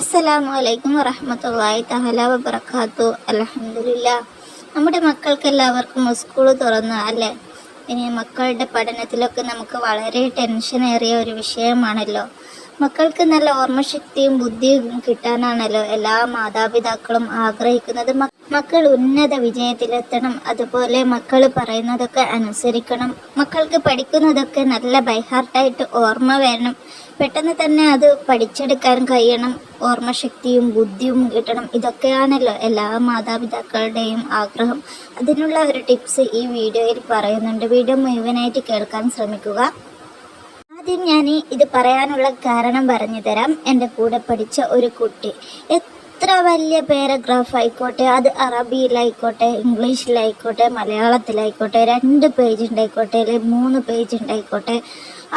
അസ്സലാമു അലൈക്കും വറഹമത്തല്ലാഹി തഹല വബർക്കാത്തു അലഹമില്ല നമ്മുടെ മക്കൾക്ക് എല്ലാവർക്കും സ്കൂൾ തുറന്നു അല്ലേ? ഇനി മക്കളുടെ പഠനത്തിലൊക്കെ നമുക്ക് വളരെ ടെൻഷനേറിയ ഒരു വിഷയമാണല്ലോ. മക്കൾക്ക് നല്ല ഓർമ്മശക്തിയും ബുദ്ധിയും കിട്ടാനാണല്ലോ എല്ലാ മാതാപിതാക്കളും ആഗ്രഹിക്കുന്നത്. മക്കൾ ഉന്നത വിജയത്തിലെത്തണം. അതുപോലെ മക്കൾ പറയുന്നതൊക്കെ അനുസരിക്കണം. മക്കൾക്ക് പഠിക്കുന്നതൊക്കെ നല്ല ബൈഹാർട്ടായിട്ട് ഓർമ്മ വരണം പെട്ടെന്ന് തന്നെ അത് പഠിച്ചെടുക്കാൻ കഴിയണം. ഓർമ്മശക്തിയും ബുദ്ധിയും കിട്ടണം. ഇതൊക്കെയാണല്ലോ എല്ലാ മാതാപിതാക്കളുടെയും ആഗ്രഹം. അതിനുള്ള ഒരു ടിപ്സ് ഈ വീഡിയോയിൽ പറയുന്നുണ്ട്. വീഡിയോ മുഴുവനായിട്ട് കേൾക്കാൻ ശ്രമിക്കുക. ആദ്യം ഞാൻ ഇത് പറയാനുള്ള കാരണം പറഞ്ഞു തരാം. എന്റെ കൂടെ പഠിച്ച ഒരു കുട്ടി. എത്ര വലിയ പാരഗ്രാഫ് ആയിക്കോട്ടെ അത് അറബിയിലായിക്കോട്ടെ ഇംഗ്ലീഷിലായിക്കോട്ടെ മലയാളത്തിലായിക്കോട്ടെ രണ്ട് പേജ് ഉണ്ടായിക്കോട്ടെ അല്ലെങ്കിൽ മൂന്ന് പേജ് ഉണ്ടായിക്കോട്ടെ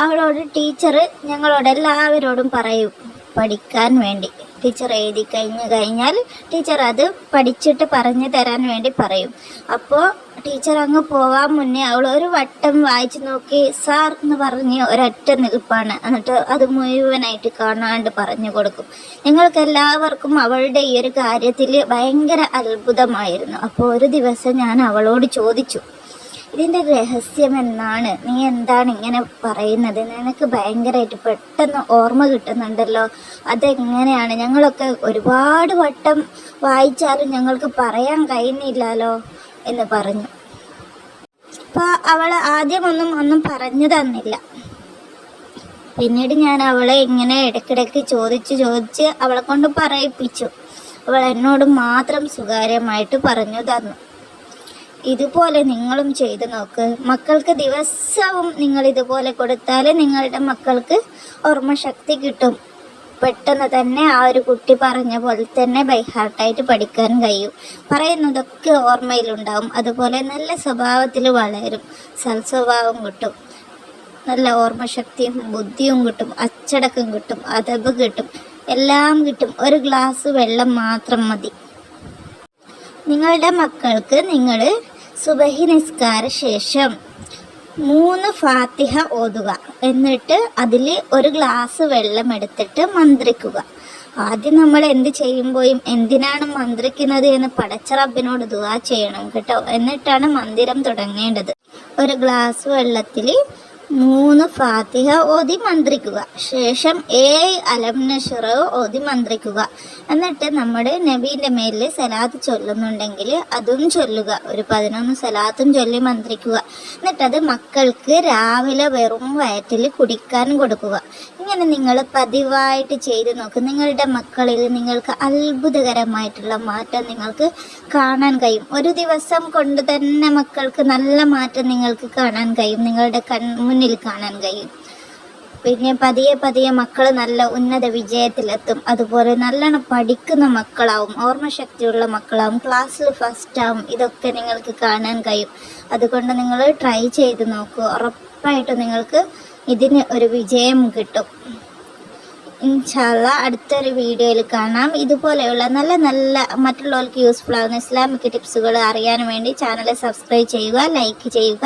അവളോട് ടീച്ചർ ഞങ്ങളോട് എല്ലാവരോടും പറയും പഠിക്കാൻ വേണ്ടി. ടീച്ചർ എഴുതി കഴിഞ്ഞ് കഴിഞ്ഞാൽ ടീച്ചർ അത് പഠിച്ചിട്ട് പറഞ്ഞു തരാൻ വേണ്ടി പറയും. അപ്പോൾ ടീച്ചർ അങ്ങ് പോവാൻ മുന്നേ അവൾ ഒരു വട്ടം വായിച്ചു നോക്കി സാർ എന്ന് പറഞ്ഞ് ഒരൊറ്റ നിൽപ്പാണ്. എന്നിട്ട് അത് മുഴുവനായിട്ട് കാണാണ്ട് പറഞ്ഞു കൊടുക്കും. ഞങ്ങൾക്ക് എല്ലാവർക്കും അവളുടെ ഈ ഒരു കാര്യത്തിൽ ഭയങ്കര അത്ഭുതമായിരുന്നു. അപ്പോൾ ഒരു ദിവസം ഞാൻ അവളോട് ചോദിച്ചു ഇതിന്റെ രഹസ്യം എന്നാണ്? നീ എന്താണ് ഇങ്ങനെ പറയുന്നത്? നിനക്ക് ഭയങ്കരമായിട്ട് പെട്ടെന്ന് ഓർമ്മ കിട്ടുന്നുണ്ടല്ലോ. അതെങ്ങനെയാണ്? ഞങ്ങളൊക്കെ ഒരുപാട് വട്ടം വായിച്ചാലും ഞങ്ങൾക്ക് പറയാൻ കഴിയുന്നില്ലല്ലോ എന്ന് പറഞ്ഞു. അപ്പോൾ അവൾ ആദ്യമൊന്നും ഒന്നും പറഞ്ഞു തന്നില്ല. പിന്നീട് ഞാൻ അവളെ ഇങ്ങനെ ഇടയ്ക്കിടയ്ക്ക് ചോദിച്ച് ചോദിച്ച് അവളെ കൊണ്ട് പറയിപ്പിച്ചു. അവൾ എന്നോട് മാത്രം സ്വകാര്യമായിട്ട് പറഞ്ഞു തന്നു. ഇതുപോലെ നിങ്ങളും ചെയ്തു നോക്ക്. മക്കൾക്ക് ദിവസവും നിങ്ങൾ ഇതുപോലെ കൊടുത്താൽ നിങ്ങളുടെ മക്കൾക്ക് ഓർമ്മശക്തി കിട്ടും. പെട്ടെന്ന് തന്നെ ആ ഒരു കുട്ടി പറഞ്ഞ പോലെ തന്നെ ബൈ ബൈഹാർട്ടായിട്ട് പഠിക്കാൻ കഴിയും. പറയുന്നതൊക്കെ ഓർമ്മയിലുണ്ടാവും. അതുപോലെ നല്ല സ്വഭാവത്തിൽ വളരും. സൽസ്വഭാവം കിട്ടും. നല്ല ഓർമ്മശക്തിയും ബുദ്ധിയും കിട്ടും. അച്ചടക്കം കിട്ടും. അതബ് കിട്ടും. എല്ലാം കിട്ടും. ഒരു ഗ്ലാസ് വെള്ളം മാത്രം മതി. നിങ്ങളുടെ മക്കൾക്ക് നിങ്ങൾ സുബഹി നിസ്കാര ശേഷം മൂന്ന് ഫാത്തിഹ ഓതുക. എന്നിട്ട് അതിൽ ഒരു ഗ്ലാസ് വെള്ളം എടുത്തിട്ട് മന്ത്രിക്കുക. ആദ്യം നമ്മൾ എന്ത് ചെയ്യുമ്പോഴും എന്തിനാണ് മന്ത്രിക്കുന്നത് എന്ന് പടച്ച റബ്ബിനോട് ദുവാ ചെയ്യണം കേട്ടോ. എന്നിട്ടാണ് മന്ദിരം തുടങ്ങേണ്ടത്. ഒരു ഗ്ലാസ് വെള്ളത്തിൽ മൂന്ന് ഫാത്തിഹ ഓതി മന്ത്രിക്കുക ശേഷം ഏഴ് അലം ഓതി മന്ത്രിക്കുക എന്നിട്ട് നമ്മുടെ നബീന്റെ മേലിൽ സലാത്ത് ചൊല്ലുന്നുണ്ടെങ്കിൽ അതും ചൊല്ലുക. ഒരു പതിനൊന്ന് സലാത്തും ചൊല്ലി മന്ത്രിക്കുക. എന്നിട്ടത് മക്കൾക്ക് രാവിലെ വെറും വയറ്റിൽ കുടിക്കാൻ കൊടുക്കുക. ഇങ്ങനെ നിങ്ങൾ പതിവായിട്ട് ചെയ്ത് നോക്ക്. നിങ്ങളുടെ മക്കളിൽ നിങ്ങൾക്ക് അത്ഭുതകരമായിട്ടുള്ള മാറ്റം നിങ്ങൾക്ക് കാണാൻ കഴിയും. ഒരു ദിവസം കൊണ്ട് തന്നെ മക്കൾക്ക് നല്ല മാറ്റം നിങ്ങൾക്ക് കാണാൻ കഴിയും. നിങ്ങളുടെ കൺമുന്നിൽ കാണാൻ കഴിയും. പിന്നെ പതിയെ പതിയെ മക്കൾ നല്ല ഉന്നത വിജയത്തിലെത്തും. അതുപോലെ നല്ലോണം പഠിക്കുന്ന മക്കളാവും. ഓർമ്മശക്തിയുള്ള മക്കളാവും. ക്ലാസ്സിൽ ഫസ്റ്റ് ആവും. ഇതൊക്കെ നിങ്ങൾക്ക് കാണാൻ കഴിയും. അതുകൊണ്ട് നിങ്ങൾ ട്രൈ ചെയ്ത് നോക്കൂ. ഉറപ്പായിട്ടും നിങ്ങൾക്ക് ഇതിന് ഒരു വിജയം കിട്ടും. ഇൻഷാല്ല അടുത്തൊരു വീഡിയോയിൽ കാണാം. ഇതുപോലെയുള്ള നല്ല നല്ല മറ്റുള്ളവർക്ക് യൂസ്ഫുൾ ആകുന്ന ഇസ്ലാമിക് ടിപ്സുകൾ അറിയാൻ വേണ്ടി ചാനൽ സബ്സ്ക്രൈബ് ചെയ്യുക ലൈക്ക് ചെയ്യുക.